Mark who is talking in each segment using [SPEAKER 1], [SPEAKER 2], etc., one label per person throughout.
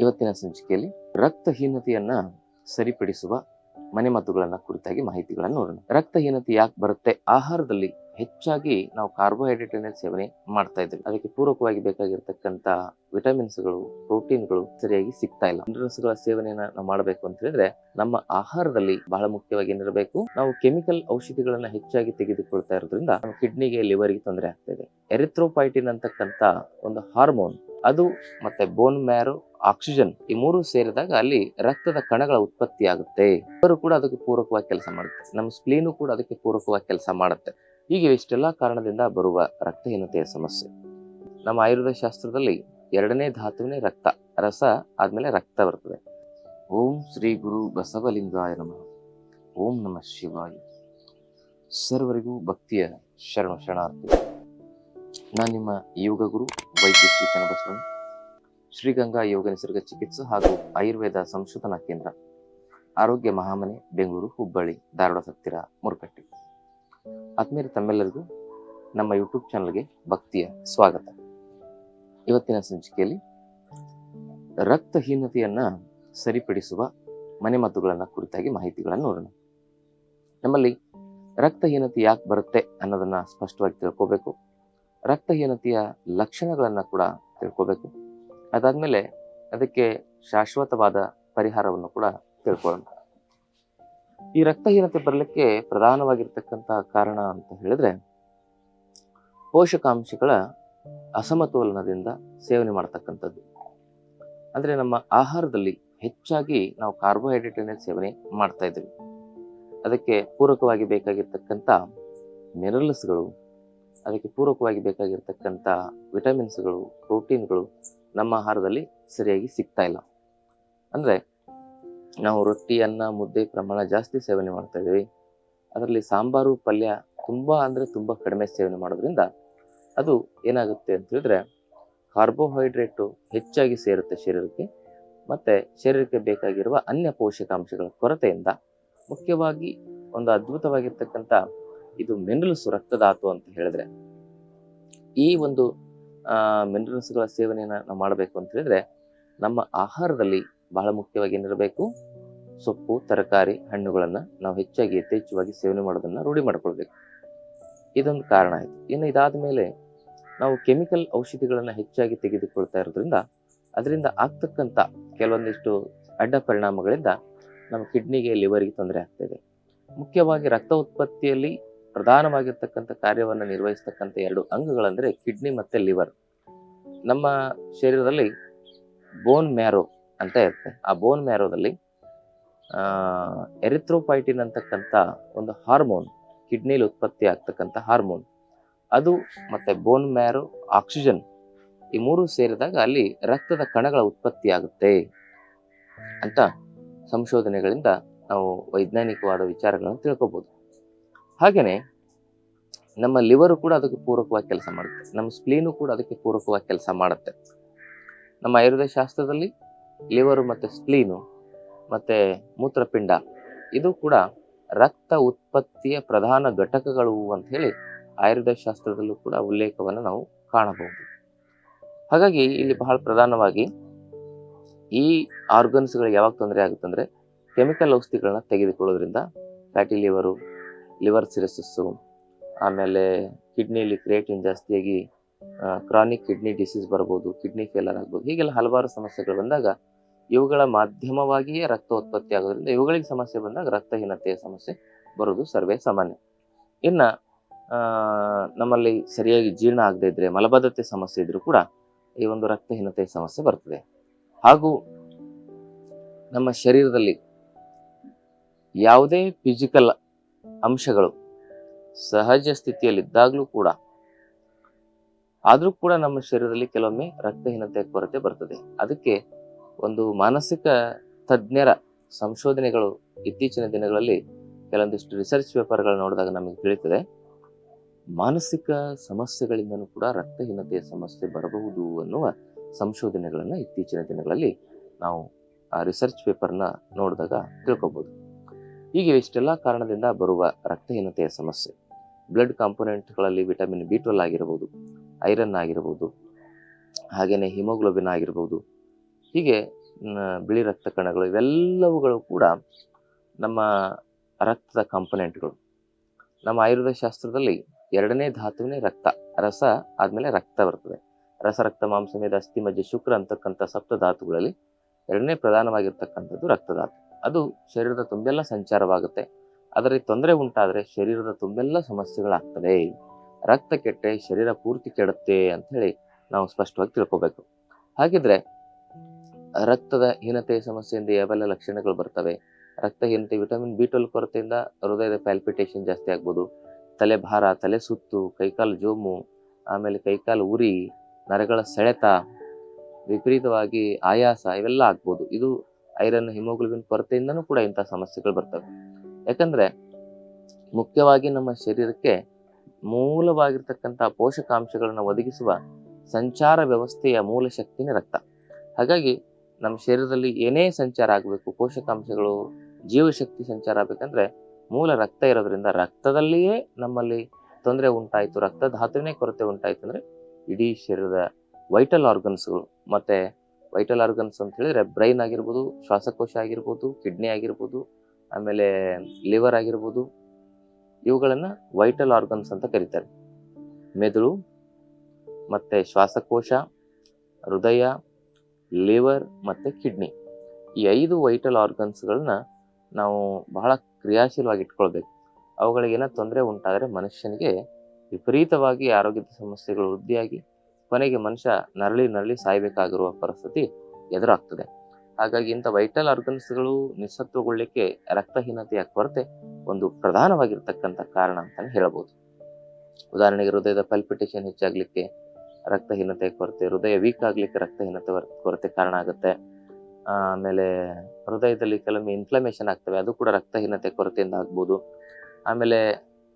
[SPEAKER 1] ಇವತ್ತಿನ ಸಂಚಿಕೆಯಲ್ಲಿ ರಕ್ತಹೀನತೆಯನ್ನ ಸರಿಪಡಿಸುವ ಮನೆಮದ್ದುಗಳನ್ನ ಕುರಿತಾಗಿ ಮಾಹಿತಿಗಳನ್ನು ನೋಡೋಣ. ರಕ್ತಹೀನತೆ ಯಾಕೆ ಬರುತ್ತೆ? ಆಹಾರದಲ್ಲಿ ಹೆಚ್ಚಾಗಿ ನಾವು ಕಾರ್ಬೋಹೈಡ್ರೇಟ್ ಅನ್ನ ಸೇವನೆ ಮಾಡ್ತಾ ಇದ್ದೀವಿ. ಅದಕ್ಕೆ ಪೂರಕವಾಗಿ ಬೇಕಾಗಿರ್ತಕ್ಕಂತ ವಿಟಮಿನ್ಸ್ಗಳು, ಪ್ರೋಟೀನ್ಗಳು ಸರಿಯಾಗಿ ಸಿಗ್ತಾ ಇಲ್ಲ. ಮಿನರಲ್ಸ್ಗಳ ಸೇವನೆಯನ್ನ ನಾವು ಮಾಡಬೇಕು ಅಂತ ಹೇಳಿದ್ರೆ ನಮ್ಮ ಆಹಾರದಲ್ಲಿ ಬಹಳ ಮುಖ್ಯವಾಗಿ ಏನಿರಬೇಕು? ನಾವು ಕೆಮಿಕಲ್ ಔಷಧಿಗಳನ್ನ ಹೆಚ್ಚಾಗಿ ತೆಗೆದುಕೊಳ್ತಾ ಇರೋದ್ರಿಂದ ನಮ್ಮ ಕಿಡ್ನಿಗೆ ಲಿವರ್ಗೆ ತೊಂದರೆ ಆಗ್ತಾ ಇದೆ. ಎರಿಥ್ರೋಪೈಟಿನ್ ಅಂತಕ್ಕಂತ ಒಂದು ಹಾರ್ಮೋನ್ ಅದು ಮತ್ತೆ ಬೋನ್ ಮ್ಯಾರೋ ಆಕ್ಸಿಜನ್ ಈ ಮೂರು ಸೇರಿದಾಗ ಅಲ್ಲಿ ರಕ್ತದ ಕಣಗಳ ಉತ್ಪತ್ತಿ ಆಗುತ್ತೆ ಇವರು ಕೂಡ ಅದಕ್ಕೆ ಪೂರಕವಾಗಿ ಕೆಲಸ ಮಾಡುತ್ತೆ. ನಮ್ಮ ಸ್ಪ್ಲೀನು ಕೂಡ ಅದಕ್ಕೆ ಪೂರಕವಾಗಿ ಕೆಲಸ ಮಾಡುತ್ತೆ. ಹೀಗೆ ಇಷ್ಟೆಲ್ಲ ಕಾರಣದಿಂದ ಬರುವ ರಕ್ತಹೀನತೆಯ ಸಮಸ್ಯೆ. ನಮ್ಮ ಆಯುರ್ವೇದ ಶಾಸ್ತ್ರದಲ್ಲಿ ಎರಡನೇ ಧಾತುವಿನೇ ರಕ್ತ. ರಸ ಆದ್ಮೇಲೆ ರಕ್ತ ಬರ್ತದೆ. ಓಂ ಶ್ರೀ ಗುರು ಬಸವಲಿಂಗಾಯ ನಮಃ. ಓಂ ನಮಃ ಶಿವಾಯ. ಸರ್ವರಿಗೂ ಭಕ್ತಿಯ ಶರಣ ಶರಣಾರ್ಥಿ ನಾನು ನಿಮ್ಮ ಯೋಗ ಗುರು ವೈದ್ಯ ಶ್ರೀ ಚನ್ನಬಸವಣ್ಣ. ಶ್ರೀಗಂಗಾ ಯೋಗ ನಿಸರ್ಗ ಚಿಕಿತ್ಸೆ ಹಾಗೂ ಆಯುರ್ವೇದ ಸಂಶೋಧನಾ ಕೇಂದ್ರ. ಆರೋಗ್ಯ ಮಹಾಮನೆ, ಬೆಂಗಳೂರು, ಹುಬ್ಬಳ್ಳಿ, ಧಾರವಾಡ ಹತ್ತಿರ ಮುರುಕಟ್ಟಿ ಆತ್ಮೀಯರು ತಮ್ಮೆಲ್ಲರಿಗೂ ನಮ್ಮ ಯೂಟ್ಯೂಬ್ ಚಾನಲ್ಗೆ ಭಕ್ತಿಯ ಸ್ವಾಗತ. ಇವತ್ತಿನ ಸಂಚಿಕೆಯಲ್ಲಿ ರಕ್ತಹೀನತೆಯನ್ನು ಸರಿಪಡಿಸುವ ಮನೆಮದ್ದುಗಳನ್ನ ಕುರಿತಾಗಿ ಮಾಹಿತಿಗಳನ್ನು ನೋಡೋಣ. ನಮ್ಮಲ್ಲಿ ರಕ್ತಹೀನತೆ ಯಾಕೆ ಬರುತ್ತೆ ಅನ್ನೋದನ್ನ ಸ್ಪಷ್ಟವಾಗಿ ತಿಳ್ಕೋಬೇಕು. ರಕ್ತಹೀನತೆಯ ಲಕ್ಷಣಗಳನ್ನ ಕೂಡ ತಿಳ್ಕೋಬೇಕು. ಅದಾದ್ಮೇಲೆ ಅದಕ್ಕೆ ಶಾಶ್ವತವಾದ ಪರಿಹಾರವನ್ನು ಕೂಡ ತಿಳ್ಕೊಳ್ಳೋಣ. ಈ ರಕ್ತಹೀನತೆ ಬರಲಿಕ್ಕೆ ಪ್ರಧಾನವಾಗಿರ್ತಕ್ಕಂತಹ ಕಾರಣ ಅಂತ ಹೇಳಿದ್ರೆ, ಪೋಷಕಾಂಶಗಳ ಅಸಮತೋಲನದಿಂದ ಸೇವನೆ ಮಾಡ್ತಕ್ಕಂಥದ್ದು. ಅಂದ್ರೆ ನಮ್ಮ ಆಹಾರದಲ್ಲಿ ಹೆಚ್ಚಾಗಿ ನಾವು ಕಾರ್ಬೋಹೈಡ್ರೇಟ್ ಅನ್ನ ಸೇವನೆ ಮಾಡ್ತಾ ಇದ್ದೀವಿ. ಅದಕ್ಕೆ ಪೂರಕವಾಗಿ ಬೇಕಾಗಿರ್ತಕ್ಕಂಥ ಮಿನರಲ್ಸ್ಗಳು, ಅದಕ್ಕೆ ಪೂರಕವಾಗಿ ಬೇಕಾಗಿರ್ತಕ್ಕಂಥ ವಿಟಮಿನ್ಸ್ಗಳು, ಪ್ರೋಟೀನ್ಗಳು ನಮ್ಮ ಆಹಾರದಲ್ಲಿ ಸರಿಯಾಗಿ ಸಿಗ್ತಾ ಇಲ್ಲ. ಅಂದ್ರೆ ನಾವು ರೊಟ್ಟಿ, ಅನ್ನ, ಮುದ್ದೆ ಪ್ರಮಾಣ ಜಾಸ್ತಿ ಸೇವನೆ ಮಾಡ್ತಾ ಇದೀವಿ ಅದರಲ್ಲಿ ಸಾಂಬಾರು, ಪಲ್ಯ ತುಂಬಾ ಅಂದ್ರೆ ತುಂಬಾ ಕಡಿಮೆ ಸೇವನೆ ಮಾಡೋದ್ರಿಂದ ಅದು ಏನಾಗುತ್ತೆ ಅಂತ ಹೇಳಿದ್ರೆ ಕಾರ್ಬೋಹೈಡ್ರೇಟ್ ಹೆಚ್ಚಾಗಿ ಸೇರುತ್ತೆ ಶರೀರಕ್ಕೆ ಮತ್ತೆ ಶರೀರಕ್ಕೆ ಬೇಕಾಗಿರುವ ಅನ್ಯ ಪೋಷಕಾಂಶಗಳ ಕೊರತೆಯಿಂದ ಮುಖ್ಯವಾಗಿ ಒಂದು ಅದ್ಭುತವಾಗಿರ್ತಕ್ಕಂಥ ಇದು ಮಿನರಲ್ಸ್ ರಕ್ತದಾತು ಅಂತ ಹೇಳಿದ್ರೆ ಈ ಒಂದು ಮಿನರಲ್ಸ್ಗಳ ಸೇವನೆಯನ್ನು ನಾವು ಮಾಡಬೇಕು ಅಂತ ಹೇಳಿದ್ರೆ ನಮ್ಮ ಆಹಾರದಲ್ಲಿ ಬಹಳ ಮುಖ್ಯವಾಗಿ ಏನಿರಬೇಕು? ಸೊಪ್ಪು, ತರಕಾರಿ, ಹಣ್ಣುಗಳನ್ನು ನಾವು ಹೆಚ್ಚಾಗಿ, ಯಥೇಚ್ಛವಾಗಿ ಸೇವನೆ ಮಾಡೋದನ್ನ ರೂಢಿ ಮಾಡ್ಕೊಳ್ಬೇಕು. ಇದೊಂದು ಕಾರಣ ಆಯಿತು. ಇನ್ನು ಇದಾದ ಮೇಲೆ ನಾವು ಕೆಮಿಕಲ್ ಔಷಧಿಗಳನ್ನು ಹೆಚ್ಚಾಗಿ ತೆಗೆದುಕೊಳ್ತಾ ಇರೋದ್ರಿಂದ ಅದರಿಂದ ಆಗ್ತಕ್ಕಂಥ ಕೆಲವೊಂದಿಷ್ಟು ಅಡ್ಡ ಪರಿಣಾಮಗಳಿಂದ ನಮ್ಮ ಕಿಡ್ನಿಗೆ, ಲಿವರ್ಗೆ ತೊಂದರೆ ಆಗ್ತದೆ ಮುಖ್ಯವಾಗಿ ರಕ್ತ ಉತ್ಪತ್ತಿಯಲ್ಲಿ ಪ್ರಧಾನವಾಗಿರ್ತಕ್ಕಂಥ ಕಾರ್ಯವನ್ನು ನಿರ್ವಹಿಸ್ತಕ್ಕಂಥ ಎರಡು ಅಂಗಗಳಂದರೆ ಕಿಡ್ನಿ ಮತ್ತೆ ಲಿವರ್. ನಮ್ಮ ಶರೀರದಲ್ಲಿ ಬೋನ್ ಮ್ಯಾರೋ ಅಂತ ಇರುತ್ತೆ. ಆ ಬೋನ್ ಮ್ಯಾರೋದಲ್ಲಿ ಎರಿಥ್ರೋಪೈಟಿನ್ ಅಂತಕ್ಕಂಥ ಒಂದು ಹಾರ್ಮೋನ್ ಕಿಡ್ನಿಲಿ ಉತ್ಪತ್ತಿ ಆಗ್ತಕ್ಕಂಥ ಹಾರ್ಮೋನ್ ಅದು ಮತ್ತೆ ಬೋನ್ ಮ್ಯಾರೋ ಆಕ್ಸಿಜನ್ ಈ ಮೂರು ಸೇರಿದಾಗ ಅಲ್ಲಿ ರಕ್ತದ ಕಣಗಳ ಉತ್ಪತ್ತಿ ಆಗುತ್ತೆ ಅಂತ ಸಂಶೋಧನೆಗಳಿಂದ ನಾವು ವೈಜ್ಞಾನಿಕವಾದ ವಿಚಾರಗಳನ್ನು ತಿಳ್ಕೊಬಹುದು ಹಾಗೇನೆ ನಮ್ಮ ಲಿವರು ಕೂಡ ಅದಕ್ಕೆ ಪೂರಕವಾಗಿ ಕೆಲಸ ಮಾಡುತ್ತೆ. ನಮ್ಮ ಸ್ಪ್ಲೀನು ಕೂಡ ಅದಕ್ಕೆ ಪೂರಕವಾಗಿ ಕೆಲಸ ಮಾಡುತ್ತೆ. ನಮ್ಮ ಆಯುರ್ವೇದ ಶಾಸ್ತ್ರದಲ್ಲಿ ಲಿವರು ಮತ್ತು ಸ್ಪ್ಲೀನು ಮತ್ತು ಮೂತ್ರಪಿಂಡ ಇದು ಕೂಡ ರಕ್ತ ಉತ್ಪತ್ತಿಯ ಪ್ರಧಾನ ಘಟಕಗಳು ಅಂತ ಹೇಳಿ ಆಯುರ್ವೇದ ಶಾಸ್ತ್ರದಲ್ಲೂ ಕೂಡ ಉಲ್ಲೇಖವನ್ನು ನಾವು ಕಾಣಬಹುದು. ಹಾಗಾಗಿ ಇಲ್ಲಿ ಬಹಳ ಪ್ರಧಾನವಾಗಿ ಈ ಆರ್ಗನ್ಸ್ಗಳು ಯಾವಾಗ ತೊಂದರೆ ಆಗುತ್ತಂದ್ರೆ ಕೆಮಿಕಲ್ ಔಷಧಿಗಳನ್ನ ತೆಗೆದುಕೊಳ್ಳೋದ್ರಿಂದ ಫ್ಯಾಟಿ ಲಿವರು ಲಿವರ್ ಸಿರಸಸ್ಸು ಆಮೇಲೆ ಕಿಡ್ನಿಲಿ ಕ್ರಿಯೇಟಿನ್ ಜಾಸ್ತಿಯಾಗಿ ಕ್ರಾನಿಕ್ ಕಿಡ್ನಿ ಡಿಸೀಸ್ ಬರ್ಬೋದು ಕಿಡ್ನಿ ಫೇಲರ್ ಆಗ್ಬೋದು, ಹೀಗೆಲ್ಲ ಹಲವಾರು ಸಮಸ್ಯೆಗಳು ಬಂದಾಗ ಇವುಗಳ ಮಾಧ್ಯಮವಾಗಿಯೇ ರಕ್ತ ಉತ್ಪತ್ತಿ ಆಗೋದ್ರಿಂದ ಇವುಗಳಿಗೆ ಸಮಸ್ಯೆ ಬಂದಾಗ ರಕ್ತಹೀನತೆಯ ಸಮಸ್ಯೆ ಬರೋದು ಸರ್ವೇ ಸಾಮಾನ್ಯ. ಇನ್ನ ನಮ್ಮಲ್ಲಿ ಸರಿಯಾಗಿ ಜೀರ್ಣ ಆಗದೇ ಇದ್ರೆ, ಮಲಬದ್ಧತೆ ಸಮಸ್ಯೆ ಇದ್ರೂ ಕೂಡ ಈ ಒಂದು ರಕ್ತಹೀನತೆಯ ಸಮಸ್ಯೆ ಬರ್ತದೆ. ಹಾಗೂ ನಮ್ಮ ಶರೀರದಲ್ಲಿ ಯಾವುದೇ ಫಿಸಿಕಲ್ ಅಂಶಗಳು ಸಹಜ ಸ್ಥಿತಿಯಲ್ಲಿದ್ದಾಗಲೂ ಕೂಡ, ಆದರೂ ಕೂಡ ನಮ್ಮ ಶರೀರದಲ್ಲಿ ಕೆಲವೊಮ್ಮೆ ರಕ್ತಹೀನತೆ ಕೊರತೆ ಬರ್ತದೆ. ಅದಕ್ಕೆ ಒಂದು ಮಾನಸಿಕ ತಜ್ಞರ ಸಂಶೋಧನೆಗಳು ಇತ್ತೀಚಿನ ದಿನಗಳಲ್ಲಿ ಕೆಲವೊಂದಿಷ್ಟು ರಿಸರ್ಚ್ ಪೇಪರ್ಗಳು ನೋಡಿದಾಗ ನಮಗೆ ತಿಳಿತದೆ ಮಾನಸಿಕ ಸಮಸ್ಯೆಗಳಿಂದನೂ ಕೂಡ ರಕ್ತಹೀನತೆಯ ಸಮಸ್ಯೆ ಬರಬಹುದು ಅನ್ನುವ ಸಂಶೋಧನೆಗಳನ್ನು ಇತ್ತೀಚಿನ ದಿನಗಳಲ್ಲಿ ನಾವು ಆ ರಿಸರ್ಚ್ ಪೇಪರ್ನ ನೋಡಿದಾಗ ತಿಳ್ಕೊಬಹುದು ಹೀಗೆ ಇಷ್ಟೆಲ್ಲ ಕಾರಣದಿಂದ ಬರುವ ರಕ್ತಹೀನತೆಯ ಸಮಸ್ಯೆ. ಬ್ಲಡ್ ಕಾಂಪೊನೆಂಟ್ಗಳಲ್ಲಿ ವಿಟಮಿನ್ ಬಿ ಟ್ವೆಲ್ ಆಗಿರ್ಬೋದು, ಐರನ್ ಆಗಿರ್ಬೋದು ಹಾಗೆಯೇ ಹಿಮೋಗ್ಲೋಬಿನ್ ಆಗಿರ್ಬೋದು, ಹೀಗೆ ಬಿಳಿ ರಕ್ತ ಕಣಗಳು ಇವೆಲ್ಲವುಗಳು ಕೂಡ ನಮ್ಮ ರಕ್ತದ ಕಾಂಪೊನೆಂಟ್ಗಳು. ನಮ್ಮ ಆಯುರ್ವೇದ ಶಾಸ್ತ್ರದಲ್ಲಿ ಎರಡನೇ ಧಾತುವಿನೇ ರಕ್ತ, ರಸ ಆದಮೇಲೆ ರಕ್ತ ಬರ್ತದೆ. ರಸ, ರಕ್ತ, ಮಾಂಸ ಮೇದ ಅಸ್ಥಿ, ಮಜ್ಜೆ, ಶುಕ್ರ ಅಂತಕ್ಕಂಥ ಸಪ್ತ ಧಾತುಗಳಲ್ಲಿ ಎರಡನೇ ಪ್ರಧಾನವಾಗಿರ್ತಕ್ಕಂಥದ್ದು ರಕ್ತಧಾತು. ಅದು ಶರೀರದ ತುಂಬೆಲ್ಲ ಸಂಚಾರವಾಗುತ್ತೆ. ಅದರಲ್ಲಿ ತೊಂದರೆ ಉಂಟಾದರೆ ಶರೀರದ ತುಂಬೆಲ್ಲ ಸಮಸ್ಯೆಗಳಾಗ್ತವೆ. ರಕ್ತ ಕೆಟ್ಟೆ ಶರೀರ ಪೂರ್ತಿ ಕೆಡುತ್ತೆ ಅಂತ ಹೇಳಿ ನಾವು ಸ್ಪಷ್ಟವಾಗಿ ತಿಳ್ಕೋಬೇಕು. ಹಾಗಿದ್ರೆ ರಕ್ತದ ಹೀನತೆ ಸಮಸ್ಯೆಯಿಂದ ಯಾವೆಲ್ಲ ಲಕ್ಷಣಗಳು ಬರ್ತವೆ? ರಕ್ತಹೀನತೆ ವಿಟಮಿನ್ ಬಿ ಟ್ವೆಲ್ ಕೊರತೆಯಿಂದ ಹೃದಯದ ಪ್ಯಾಲ್ಪಿಟೇಷನ್ ಜಾಸ್ತಿ ಆಗ್ಬೋದು. ತಲೆ ಭಾರ, ತಲೆ ಸುತ್ತು, ಕೈಕಾಲು ಜೋಮು, ಆಮೇಲೆ ಕೈಕಾಲು ಉರಿ, ನರಗಳ ಸೆಳೆತ, ವಿಪರೀತವಾಗಿ ಆಯಾಸ ಇವೆಲ್ಲ ಆಗ್ಬೋದು. ಇದು ಐರನ್, ಹಿಮೋಗ್ಲೋಬಿನ್ ಕೊರತೆಯಿಂದನೂ ಕೂಡ ಇಂಥ ಸಮಸ್ಯೆಗಳು ಬರ್ತವೆ. ಯಾಕಂದ್ರೆ ಮುಖ್ಯವಾಗಿ ನಮ್ಮ ಶರೀರಕ್ಕೆ ಮೂಲವಾಗಿರ್ತಕ್ಕಂಥ ಪೋಷಕಾಂಶಗಳನ್ನು ಒದಗಿಸುವ ಸಂಚಾರ ವ್ಯವಸ್ಥೆಯ ಮೂಲ ಶಕ್ತಿನೇ ರಕ್ತ. ಹಾಗಾಗಿ ನಮ್ಮ ಶರೀರದಲ್ಲಿ ಏನೇ ಸಂಚಾರ ಆಗಬೇಕು, ಪೋಷಕಾಂಶಗಳು, ಜೀವಶಕ್ತಿ ಸಂಚಾರ ಆಗ್ಬೇಕಂದ್ರೆ ಮೂಲ ರಕ್ತ ಇರೋದ್ರಿಂದ ರಕ್ತದಲ್ಲಿಯೇ ನಮ್ಮಲ್ಲಿ ತೊಂದರೆ ಉಂಟಾಯಿತು ರಕ್ತ ಧಾತುವಿನೇ ಕೊರತೆ ಉಂಟಾಯಿತು ಅಂದ್ರೆ ಇಡೀ ಶರೀರದ ವೈಟಲ್ ಆರ್ಗನ್ಸ್ಗಳು ಮತ್ತೆ ವೈಟಲ್ ಆರ್ಗನ್ಸ್ ಅಂತ ಹೇಳಿದ್ರೆ ಬ್ರೈನ್ ಆಗಿರ್ಬೋದು, ಶ್ವಾಸಕೋಶ ಆಗಿರ್ಬೋದು ಕಿಡ್ನಿ ಆಗಿರ್ಬೋದು, ಆಮೇಲೆ ಲಿವರ್ ಆಗಿರ್ಬೋದು, ಇವುಗಳನ್ನು ವೈಟಲ್ ಆರ್ಗನ್ಸ್ ಅಂತ ಕರೀತಾರೆ. ಮೆದುಳು ಮತ್ತೆ ಶ್ವಾಸಕೋಶ, ಹೃದಯ ಲಿವರ್ ಮತ್ತೆ ಕಿಡ್ನಿ ಈ ಐದು ವೈಟಲ್ ಆರ್ಗನ್ಸ್ಗಳನ್ನ ನಾವು ಬಹಳ ಕ್ರಿಯಾಶೀಲವಾಗಿ ಇಟ್ಕೊಳ್ಬೇಕು. ಅವುಗಳಿಗೆ ಏನೋ ತೊಂದರೆ ಉಂಟಾದರೆ ಮನುಷ್ಯನಿಗೆ ವಿಪರೀತವಾಗಿ ಆರೋಗ್ಯದ ಸಮಸ್ಯೆಗಳು ವೃದ್ಧಿಯಾಗಿ ಕೊನೆಗೆ ಮನುಷ್ಯ ನರಳಿ ನರಳಿ ಸಾಯಬೇಕಾಗಿರುವ ಪರಿಸ್ಥಿತಿ ಎದುರಾಗ್ತದೆ. ಹಾಗಾಗಿ ಇಂಥ ವೈಟಲ್ ಆರ್ಗನ್ಸ್ಗಳು ನಿಸತ್ವಗೊಳ್ಳಿಕ್ಕೆ ರಕ್ತಹೀನತೆಯ ಕೊರತೆ ಒಂದು ಪ್ರಧಾನವಾಗಿರ್ತಕ್ಕಂಥ ಕಾರಣ ಅಂತಲೇ ಹೇಳ್ಬೋದು ಉದಾಹರಣೆಗೆ ಹೃದಯದ ಪಲ್ಪಿಟೇಷನ್ ಹೆಚ್ಚಾಗ್ಲಿಕ್ಕೆ ರಕ್ತಹೀನತೆ ಕೊರತೆ, ಹೃದಯ ವೀಕ್ ಆಗ್ಲಿಕ್ಕೆ ರಕ್ತಹೀನತೆ ಕೊರತೆ ಕಾರಣ ಆಗುತ್ತೆ. ಆಮೇಲೆ ಹೃದಯದಲ್ಲಿ ಕೆಲವೊಮ್ಮೆ ಇನ್ಫ್ಲಮೇಷನ್ ಆಗ್ತವೆ, ಅದು ಕೂಡ ರಕ್ತಹೀನತೆ ಕೊರತೆಯಿಂದ ಆಗ್ಬೋದು. ಆಮೇಲೆ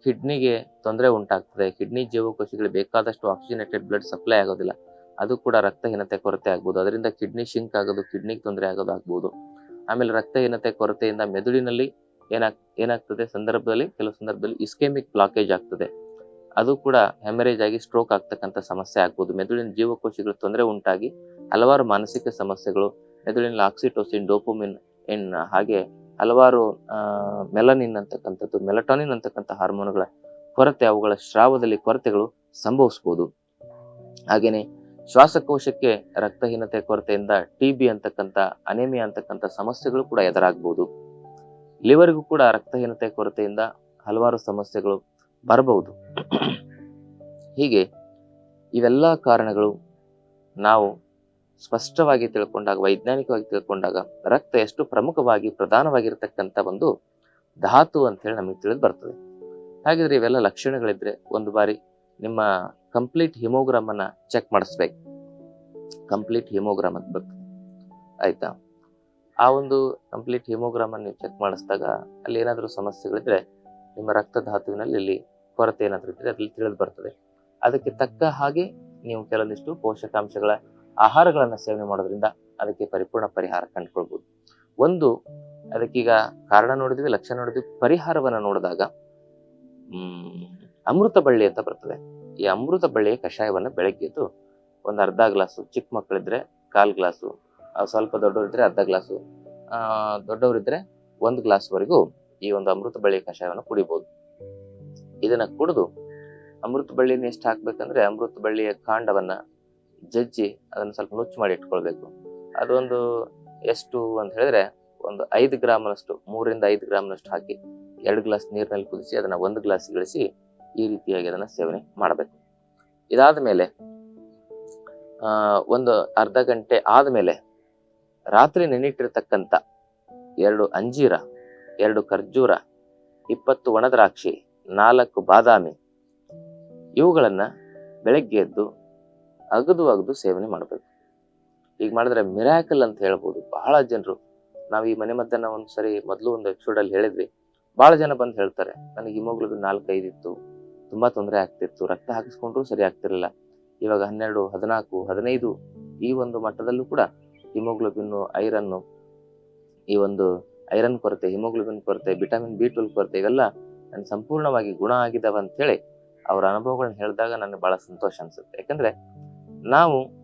[SPEAKER 1] ಕಿಡ್ನಿಗೆ ತೊಂದರೆ ಉಂಟಾಗ್ತದೆ. ಕಿಡ್ನಿ ಜೀವಕೋಶಗಳಿಗೆ ಬೇಕಾದಷ್ಟು ಆಕ್ಸಿಜನೇಟೆಡ್ ಬ್ಲಡ್ ಸಪ್ಲೈ ಆಗೋದಿಲ್ಲ. ಅದು ಕೂಡ ರಕ್ತಹೀನತೆ, ಕೊರತೆ ಆಗ್ಬೋದು. ಅದರಿಂದ ಕಿಡ್ನಿ ಶಿಂಕ್ ಆಗೋದು, ಕಿಡ್ನಿಗೆ ತೊಂದರೆ ಆಗೋದು ಆಗ್ಬೋದು. ಆಮೇಲೆ ರಕ್ತಹೀನತೆ, ಕೊರತೆಯಿಂದ ಮೆದುಳಿನಲ್ಲಿ ಏನಾಗ್ ಏನಾಗ್ತದೆ ಸಂದರ್ಭದಲ್ಲಿ? ಕೆಲವು ಸಂದರ್ಭದಲ್ಲಿ ಇಸ್ಕೆಮಿಕ್ ಬ್ಲಾಕೇಜ್ ಆಗ್ತದೆ. ಅದು ಕೂಡ ಹೆಮರೇಜ್ ಆಗಿ ಸ್ಟ್ರೋಕ್ ಆಗ್ತಕ್ಕಂಥ ಸಮಸ್ಯೆ ಆಗ್ಬೋದು. ಮೆದುಳಿನ ಜೀವಕೋಶಗಳು ತೊಂದರೆ ಉಂಟಾಗಿ ಹಲವಾರು ಮಾನಸಿಕ ಸಮಸ್ಯೆಗಳು, ಮೆದುಳಿನಲ್ಲಿ ಆಕ್ಸಿಟೋಸಿನ್ ಡೋಪೋಮಿನ್ ಇನ್ ಹಾಗೆ ಹಲವಾರು ಮೆಲನಿನ್ ಅಂತಕ್ಕಂಥದ್ದು ಮೆಲಟಾನಿನ್ ಅಂತಕ್ಕಂಥ ಹಾರ್ಮೋನ್ಗಳ ಕೊರತೆ, ಅವುಗಳ ಸ್ರಾವದಲ್ಲಿ ಕೊರತೆಗಳು ಸಂಭವಿಸ್ಬೋದು. ಹಾಗೆಯೇ ಶ್ವಾಸಕೋಶಕ್ಕೆ ರಕ್ತಹೀನತೆ ಕೊರತೆಯಿಂದ ಟಿ ಬಿ ಅಂತಕ್ಕಂಥ ಅನೇಮಿಯಾ ಅಂತಕ್ಕಂಥ ಸಮಸ್ಯೆಗಳು ಕೂಡ ಎದುರಾಗ್ಬೋದು. ಲಿವರ್ಗೂ ಕೂಡ ರಕ್ತಹೀನತೆ ಕೊರತೆಯಿಂದ ಹಲವಾರು ಸಮಸ್ಯೆಗಳು ಬರಬಹುದು. ಹೀಗೆ ಇವೆಲ್ಲ ಕಾರಣಗಳು ನಾವು ಸ್ಪಷ್ಟವಾಗಿ ತಿಳ್ಕೊಂಡಾಗ, ವೈಜ್ಞಾನಿಕವಾಗಿ ತಿಳ್ಕೊಂಡಾಗ ರಕ್ತ ಎಷ್ಟು ಪ್ರಮುಖವಾಗಿ, ಪ್ರಧಾನವಾಗಿರ್ತಕ್ಕಂಥ ಒಂದು ಧಾತು ಅಂತ ಹೇಳಿ ನಮಗೆ ತಿಳಿದು ಬರ್ತದೆ. ಹಾಗಿದ್ರೆ ಇವೆಲ್ಲ ಲಕ್ಷಣಗಳಿದ್ರೆ ಒಂದು ಬಾರಿ ನಿಮ್ಮ ಕಂಪ್ಲೀಟ್ ಹಿಮೋಗ್ರಾಮ್ ಅನ್ನ ಚೆಕ್ ಮಾಡಿಸ್ಬೇಕು. ಕಂಪ್ಲೀಟ್ ಹಿಮೋಗ್ರಾಮ್ ಅಂತ ಬರ್ತದೆ. ಆಯ್ತಾ? ಆ ಒಂದು ಕಂಪ್ಲೀಟ್ ಹಿಮೋಗ್ರಾಮ್ ಅನ್ನು ಚೆಕ್ ಮಾಡಿಸಿದಾಗ ಅಲ್ಲಿ ಏನಾದರೂ ಸಮಸ್ಯೆಗಳಿದ್ರೆ ನಿಮ್ಮ ರಕ್ತ ಧಾತುವಿನಲ್ಲಿ ಇಲ್ಲಿ ಕೊರತೆ ಏನಾದರೂ ಇದ್ರೆ ಅದ್ರಲ್ಲಿ ತಿಳಿದು ಬರ್ತದೆ. ಅದಕ್ಕೆ ತಕ್ಕ ಹಾಗೆ ನೀವು ಕೆಲವೊಂದಿಷ್ಟು ಪೋಷಕಾಂಶಗಳ ಆಹಾರಗಳನ್ನ ಸೇವನೆ ಮಾಡೋದ್ರಿಂದ ಅದಕ್ಕೆ ಪರಿಪೂರ್ಣ ಪರಿಹಾರ ಕಂಡುಕೊಳ್ಬಹುದು ಒಂದು, ಅದಕ್ಕೀಗ ಕಾರಣ ನೋಡಿದ್ವಿ, ಲಕ್ಷಣ ನೋಡಿದ್ವಿ. ಪರಿಹಾರವನ್ನ ನೋಡಿದಾಗ, ಹ್ಮ್, ಅಮೃತ ಬಳ್ಳಿ ಅಂತ ಬರ್ತದೆ. ಈ ಅಮೃತ ಬಳ್ಳಿಯ ಕಷಾಯವನ್ನ ಬೆಳಗ್ಗೆ ಎದ್ದು ಒಂದು ಅರ್ಧ ಗ್ಲಾಸು, ಚಿಕ್ಕ ಮಕ್ಕಳಿದ್ರೆ ಕಾಲು ಗ್ಲಾಸು ಸ್ವಲ್ಪ ದೊಡ್ಡವರಿದ್ರೆ ಅರ್ಧ ಗ್ಲಾಸು ದೊಡ್ಡವರಿದ್ರೆ ಒಂದು ಗ್ಲಾಸ್ ವರೆಗೂ ಈ ಒಂದು ಅಮೃತ ಬಳ್ಳಿಯ ಕಷಾಯವನ್ನು ಕುಡಿಬಹುದು ಇದನ್ನ ಕುಡಿದು ಅಮೃತ ಬಳ್ಳಿನ ಎಷ್ಟು ಹಾಕ್ಬೇಕಂದ್ರೆ ಅಮೃತ ಬಳ್ಳಿಯ ಕಾಂಡವನ್ನ ಜಜ್ಜಿ ಅದನ್ನ ಸ್ವಲ್ಪ ನುಚ್ಚು ಮಾಡಿ ಇಟ್ಕೊಳ್ಬೇಕು. ಅದೊಂದು ಎಷ್ಟು ಅಂತ ಹೇಳಿದ್ರೆ ಒಂದು ಐದು ಗ್ರಾಮ್ನಷ್ಟು ಮೂರಿಂದ ಐದು ಗ್ರಾಮ್ನಷ್ಟು ಹಾಕಿ ಎರಡು ಗ್ಲಾಸ್ ನೀರಿನಲ್ಲಿ ಕುದಿಸಿ ಅದನ್ನ ಒಂದು ಗ್ಲಾಸ್ ಇಳಿಸಿ ಈ ರೀತಿಯಾಗಿ ಅದನ್ನ ಸೇವನೆ ಮಾಡಬೇಕು. ಇದಾದ ಮೇಲೆ ಒಂದು ಅರ್ಧ ಗಂಟೆ ಆದ್ಮೇಲೆ ರಾತ್ರಿ ನೆನಿಟ್ಟಿರ್ತಕ್ಕಂಥ ಎರಡು ಅಂಜೀರ, ಎರಡು ಖರ್ಜೂರ, ಇಪ್ಪತ್ತು ಒಣದ್ರಾಕ್ಷಿ ನಾಲ್ಕು ಬಾದಾಮಿ ಇವುಗಳನ್ನ ಬೆಳಗ್ಗೆ ಎದ್ದು ಅಗದು ಅಗದು ಸೇವನೆ ಮಾಡಬೇಕು. ಈಗ ಮಾಡಿದ್ರೆ ಮಿರಾಕಲ್ ಅಂತ ಹೇಳ್ಬೋದು. ಬಹಳ ಜನರು, ನಾವು ಈ ಮನೆ ಮದ್ದನ್ನ ಒಂದ್ಸರಿ ಮೊದಲು ಒಂದು ಎಪಿಸೋಡ್ ಅಲ್ಲಿ ಹೇಳಿದ್ವಿ. ಬಹಳ ಜನ ಬಂದು ಹೇಳ್ತಾರೆ, ನನಗೆ ಹಿಮೋಗ್ಲೋಬಿನ್ ನಾಲ್ಕೈದು ಇತ್ತು ತುಂಬಾ ತೊಂದರೆ ಆಗ್ತಿತ್ತು, ರಕ್ತ ಹಾಕಿಸ್ಕೊಂಡ್ರು ಸರಿ ಆಗ್ತಿರಲಿಲ್ಲ. ಇವಾಗ ಹನ್ನೆರಡು, ಹದಿನಾಲ್ಕು, ಹದಿನೈದು ಈ ಒಂದು ಮಟ್ಟದಲ್ಲೂ ಕೂಡ ಹಿಮೋಗ್ಲೋಬಿನ್ ಐರನ್ ಈ ಒಂದು ಐರನ್ ಕೊರತೆ ಹಿಮೋಗ್ಲೋಬಿನ್ ಕೊರತೆ ವಿಟಮಿನ್ ಬಿ ಟ್ವೆಲ್ ಕೊರತೆ ಇವೆಲ್ಲ ನನ್ ಸಂಪೂರ್ಣವಾಗಿ ಗುಣ ಆಗಿದಾವ ಅಂತ ಹೇಳಿ ಅವರ ಅನುಭವಗಳನ್ನ ಹೇಳಿದಾಗ ನನಗೆ ಬಹಳ ಸಂತೋಷ ಅನ್ಸುತ್ತೆ. ಯಾಕಂದ್ರೆ ನಾವು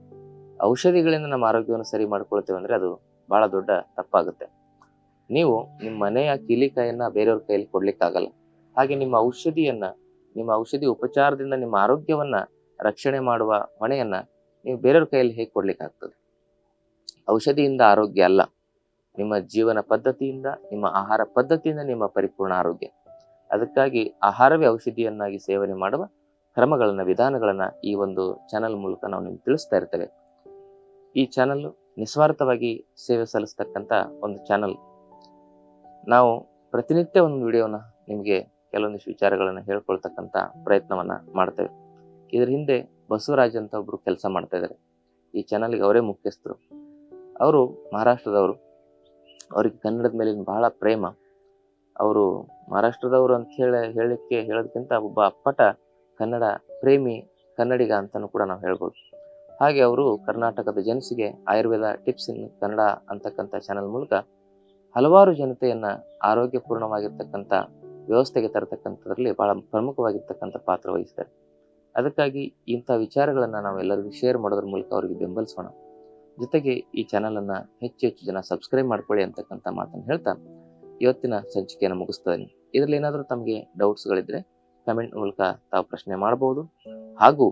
[SPEAKER 1] ಔಷಧಿಗಳಿಂದ ನಮ್ಮ ಆರೋಗ್ಯವನ್ನು ಸರಿ ಮಾಡ್ಕೊಳ್ತೇವೆ ಅಂದ್ರೆ ಅದು ಬಹಳ ದೊಡ್ಡ ತಪ್ಪಾಗುತ್ತೆ. ನೀವು ನಿಮ್ಮ ಮನೆಯ ಕೀಲಿಕಾಯನ್ನ ಬೇರೆಯವ್ರ ಕೈಯಲ್ಲಿ ಕೊಡ್ಲಿಕ್ಕಾಗಲ್ಲ. ಹಾಗೆ ನಿಮ್ಮ ಔಷಧಿಯನ್ನ, ನಿಮ್ಮ ಔಷಧಿ ಉಪಚಾರದಿಂದ ನಿಮ್ಮ ಆರೋಗ್ಯವನ್ನ ರಕ್ಷಣೆ ಮಾಡುವ ಹೊಣೆಯನ್ನ ನೀವು ಬೇರೆಯವ್ರ ಕೈಯಲ್ಲಿ ಹೇಗೆ ಕೊಡ್ಲಿಕ್ಕಾಗ್ತದೆ? ಔಷಧಿಯಿಂದ ಆರೋಗ್ಯ ಅಲ್ಲ. ನಿಮ್ಮ ಜೀವನ ಪದ್ಧತಿಯಿಂದ, ನಿಮ್ಮ ಆಹಾರ ಪದ್ಧತಿಯಿಂದ ನಿಮ್ಮ ಪರಿಪೂರ್ಣ ಆರೋಗ್ಯ. ಅದಕ್ಕಾಗಿ ಆಹಾರವೇ ಔಷಧಿಯನ್ನಾಗಿ ಸೇವನೆ ಮಾಡುವ ಕ್ರಮಗಳನ್ನ ವಿಧಾನಗಳನ್ನ ಈ ಒಂದು ಚಾನಲ್ ಮೂಲಕ ನಾವು ನಿಮ್ಗೆ ತಿಳಿಸ್ತಾ ಇರ್ತೇವೆ. ಈ ಚಾನಲ್ ನಿಸ್ವಾರ್ಥವಾಗಿ ಸೇವೆ ಸಲ್ಲಿಸ್ತಕ್ಕಂಥ ಒಂದು ಚಾನಲ್ ನಾವು ಪ್ರತಿನಿತ್ಯ ಒಂದು ವಿಡಿಯೋನ ನಿಮಗೆ ಕೆಲವೊಂದಿಷ್ಟು ವಿಚಾರಗಳನ್ನು ಹೇಳ್ಕೊಳ್ತಕ್ಕಂಥ ಪ್ರಯತ್ನವನ್ನ ಮಾಡ್ತೇವೆ. ಇದರ ಹಿಂದೆ ಬಸವರಾಜ್ ಅಂತ ಒಬ್ರು ಕೆಲಸ ಮಾಡ್ತಾ ಇದ್ದಾರೆ ಈ ಚಾನಲ್ಗೆ ಅವರೇ ಮುಖ್ಯಸ್ಥರು. ಅವರು ಮಹಾರಾಷ್ಟ್ರದವರು. ಅವ್ರಿಗೆ ಕನ್ನಡದ ಮೇಲಿನ ಬಹಳ ಪ್ರೇಮ. ಅವರು ಮಹಾರಾಷ್ಟ್ರದವರು ಅಂತ ಹೇಳಿ, ಹೇಳಲಿಕ್ಕೆ, ಹೇಳೋದಕ್ಕಿಂತ ಒಬ್ಬ ಅಪ್ಪಟ ಕನ್ನಡ ಪ್ರೇಮಿ ಕನ್ನಡಿಗ ಅಂತಲೂ ಕೂಡ ನಾವು ಹೇಳ್ಬೋದು. ಹಾಗೆ ಅವರು ಕರ್ನಾಟಕದ ಜನಸಿಗೆ ಆಯುರ್ವೇದ ಟಿಪ್ಸ್ ಇನ್ ಕನ್ನಡ ಅಂತಕ್ಕಂಥ ಚಾನಲ್ ಮೂಲಕ ಹಲವಾರು ಜನತೆಯನ್ನು ಆರೋಗ್ಯಪೂರ್ಣವಾಗಿರ್ತಕ್ಕಂಥ ವ್ಯವಸ್ಥೆಗೆ ತರತಕ್ಕಂಥದ್ರಲ್ಲಿ ಬಹಳ ಪ್ರಮುಖವಾಗಿರ್ತಕ್ಕಂಥ ಪಾತ್ರ ವಹಿಸ್ತಾರೆ ಅದಕ್ಕಾಗಿ ಇಂಥ ವಿಚಾರಗಳನ್ನು ನಾವು ಎಲ್ಲರಿಗೂ ಶೇರ್ ಮಾಡೋದ್ರ ಮೂಲಕ ಅವರಿಗೆ ಬೆಂಬಲಿಸೋಣ. ಜೊತೆಗೆ ಈ ಚಾನಲನ್ನು ಹೆಚ್ಚು ಹೆಚ್ಚು ಜನ ಸಬ್ಸ್ಕ್ರೈಬ್ ಮಾಡ್ಕೊಳ್ಳಿ ಅಂತಕ್ಕಂಥ ಮಾತನ್ನು ಹೇಳ್ತಾ ಇವತ್ತಿನ ಸಂಚಿಕೆಯನ್ನು ಮುಗಿಸ್ತಾ ಇದೀನಿ. ಇದರಲ್ಲಿ ಏನಾದರೂ ತಮಗೆ ಡೌಟ್ಸ್ಗಳಿದ್ರೆ ಕಮೆಂಟ್ ಮೂಲಕ ತಾವು ಪ್ರಶ್ನೆ ಮಾಡಬಹುದು. ಹಾಗೂ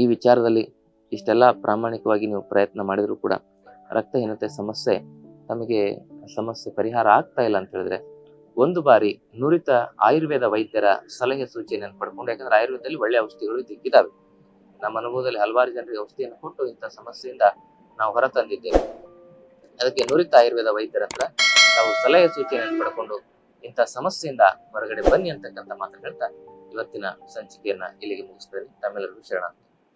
[SPEAKER 1] ಈ ವಿಚಾರದಲ್ಲಿ ಇಷ್ಟೆಲ್ಲ ಪ್ರಾಮಾಣಿಕವಾಗಿ ನೀವು ಪ್ರಯತ್ನ ಮಾಡಿದರೂ ಕೂಡ ರಕ್ತಹೀನತೆ ಸಮಸ್ಯೆ ತಮಗೆ ಸಮಸ್ಯೆ ಪರಿಹಾರ ಆಗ್ತಾ ಇಲ್ಲ ಅಂತ ಹೇಳಿದ್ರೆ ಒಂದು ಬಾರಿ ನುರಿತ ಆಯುರ್ವೇದ ವೈದ್ಯರ ಸಲಹೆ ಸೂಚನೆಯನ್ನು ಪಡ್ಕೊಂಡು, ಯಾಕಂದ್ರೆ ಆಯುರ್ವೇದದಲ್ಲಿ ಒಳ್ಳೆ ಔಷಧಿಗಳು ಇದ್ದಾವೆ ನಮ್ಮ ಅನುಭವದಲ್ಲಿ ಹಲವಾರು ಜನರಿಗೆ ಔಷಧಿಯನ್ನು ಕೊಟ್ಟು ಇಂಥ ಸಮಸ್ಯೆಯಿಂದ ನಾವು ಹೊರತಂದಿದ್ದೇವೆ. ಅದಕ್ಕೆ ನುರಿತ ಆಯುರ್ವೇದ ವೈದ್ಯರ ಹತ್ರ ನಾವು ಸಲಹೆ ಸೂಚನೆಯನ್ನು ಪಡ್ಕೊಂಡು ಇಂಥ ಸಮಸ್ಯೆಯಿಂದ ಹೊರಗಡೆ ಬನ್ನಿ ಅಂತಕ್ಕಂಥ ಮಾತು ಹೇಳ್ತಾ ಇವತ್ತಿನ ಸಂಚಿಕೆಯನ್ನ ಇಲ್ಲಿಗೆ ಮುಗಿಸ್ತೇನೆ. ತಮ್ಮೆಲ್ಲರಿಗೂ ಶರಣ